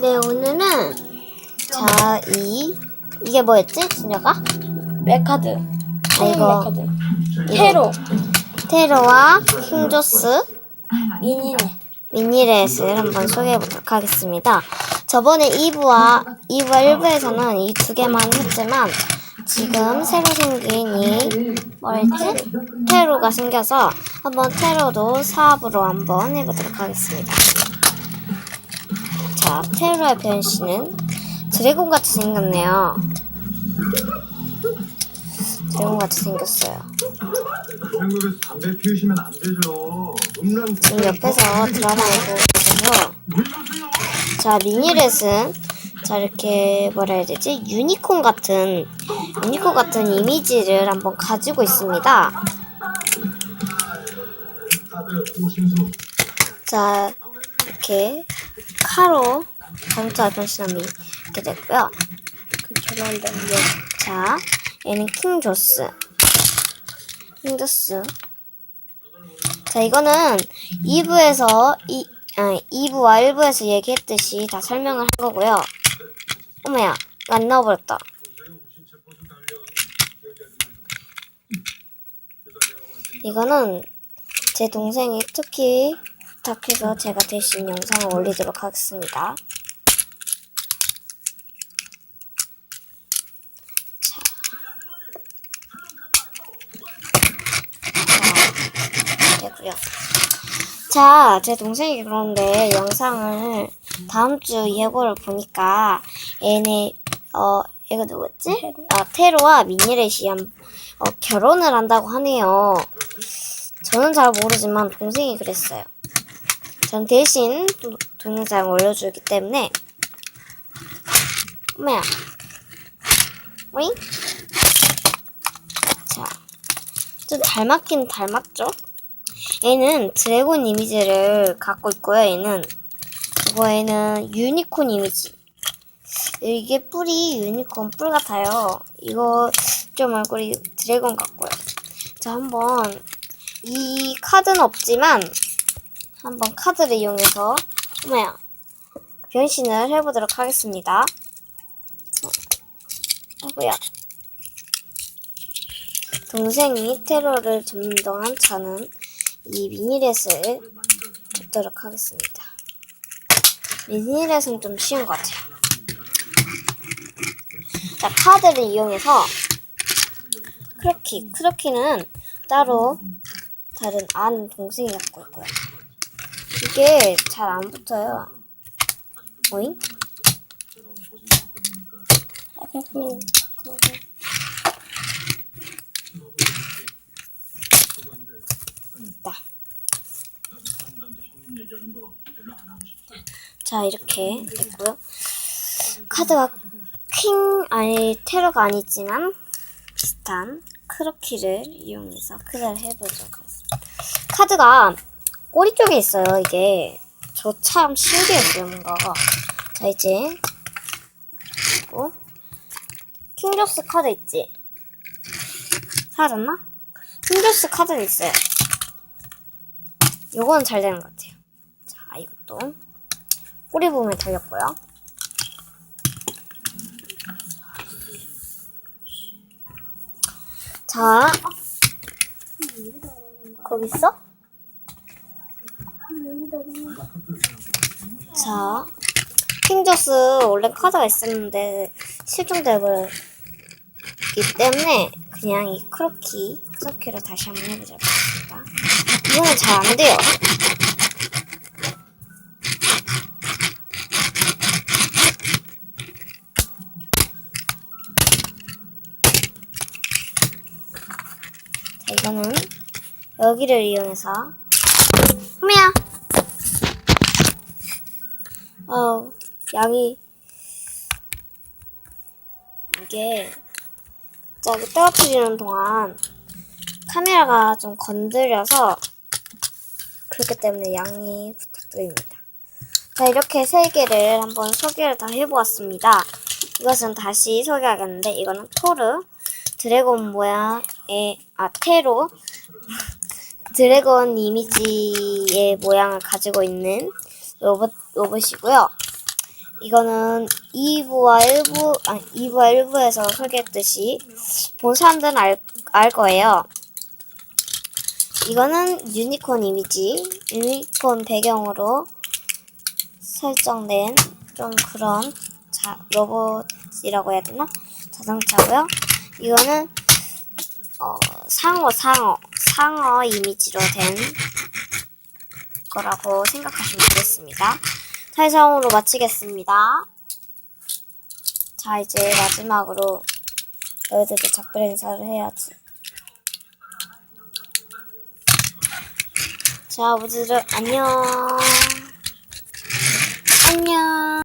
네, 오늘은 자, 이 이게 뭐였지? 진혁아? 메카드. 아, 이거 메카드. 테로. 테로와 킹조스 미니네. 미니렛을 한번 소개해 보도록 하겠습니다. 저번에 2부와 2부와 1부에서는 이 두 개만 했지만 지금 새로 생긴 이 뭐였지? 테로가 생겨서 한번 테로도 사업으로 한번 해보도록 하겠습니다. 자, 테로의 변신은 드래곤 같이 생겼네요. 드래곤 같이 생겼어요. 한국에서 담배 피우시면 안 되죠. 음란 지금 옆에서 드라마를 보고 계셔서 자 미니렛은 자 이렇게 뭐라 해야 되지 유니콘 같은 유니콘 같은 이미지를 한번 가지고 있습니다. 자 이렇게 카로 자동차 변신함이 이렇게 됐고요. 그 결혼된 자 얘는 킹조스. 킹조스. 자 이거는 2부에서 이 아니 2부와 1부에서 얘기했듯이 다 설명을 한 거고요. 어머야 안 나와버렸다. 이거는 제 동생이 특히 부탁해서 제가 대신 영상을 올리도록 하겠습니다 되고요. 자, 제 동생이 그런데 영상을 다음 주 예고를 보니까 얘네 어 얘가 누구였지? 아 테로와 미니렛이 한, 어, 결혼을 한다고 하네요. 저는 잘 모르지만 동생이 그랬어요. 전 대신 도- 동영상 올려주기 때문에 어머야 오잉? 자, 좀 닮았긴 닮았죠? 얘는 드래곤 이미지를 갖고 있고요. 얘는 이거 얘는 유니콘 이미지. 이게 뿔이 유니콘 뿔 같아요. 이거 좀 얼굴이 드래곤 같고요. 자 한번 이 카드는 없지만 한번 카드를 이용해서 어머야 변신을 해보도록 하겠습니다. 어, 아구야 동생이 테러를 점동한 차는 이 미니렛을 줬도록 하겠습니다. 미니렛은 좀 쉬운 것 같아요. 자, 카드를 이용해서 크로키, 크로키는 따로 다른 아는 동생이 갖고 있고요. 이게 잘 안 붙어요. 오잉? 아, 있다. 자, 이렇게 됐고요. 카드가 퀸, 아니, 테러가 아니지만 비슷한 크로키를 이용해서 크를 해보도록 하겠습니다. 카드가 꼬리 쪽에 있어요, 이게. 저 참 신기했어요, 뭔가가. 자, 이제. 그리고 킹조스 카드 있지? 사라졌나? 킹조스 카드는 있어요. 요건 잘 되는 것 같아요. 자, 이것도 꼬리 부분에 달렸고요. 자, 거기 있어? 자, 킹조스 원래 카드가 있었는데 실종되버렸기 때문에 그냥 이 크로키, 크로키를 다시 한번 해보도록 하겠습니다. 이거는 잘 안 돼요. 자, 이거는 여기를 이용해서 호미야. 어, 양이 이게 갑자기 떨어뜨리는 동안 카메라가 좀 건드려서 그렇기 때문에 양해 부탁드립니다. 자, 이렇게 세 개를 한번 소개를 다 해보았습니다. 이것은 다시 소개하겠는데, 이거는 토르, 드래곤 모양의, 아, 테로, 드래곤 이미지의 모양을 가지고 있는 로봇, 로봇이고요. 이거는 2부와 1부, 아니, 2부와 1부에서 설계했듯이 본 사람들은 알, 알 거예요. 이거는 유니콘 이미지, 유니콘 배경으로 설정된 좀 그런 자, 로봇이라고 해야 되나? 자동차고요. 이거는 어, 상어, 상어, 상어 이미지로 된 거라고 생각하시면 되겠습니다. 자, 이상으로 마치겠습니다. 자, 이제 마지막으로 너희들도 작별 인사를 해야지. 자, 모두들 안녕. 안녕.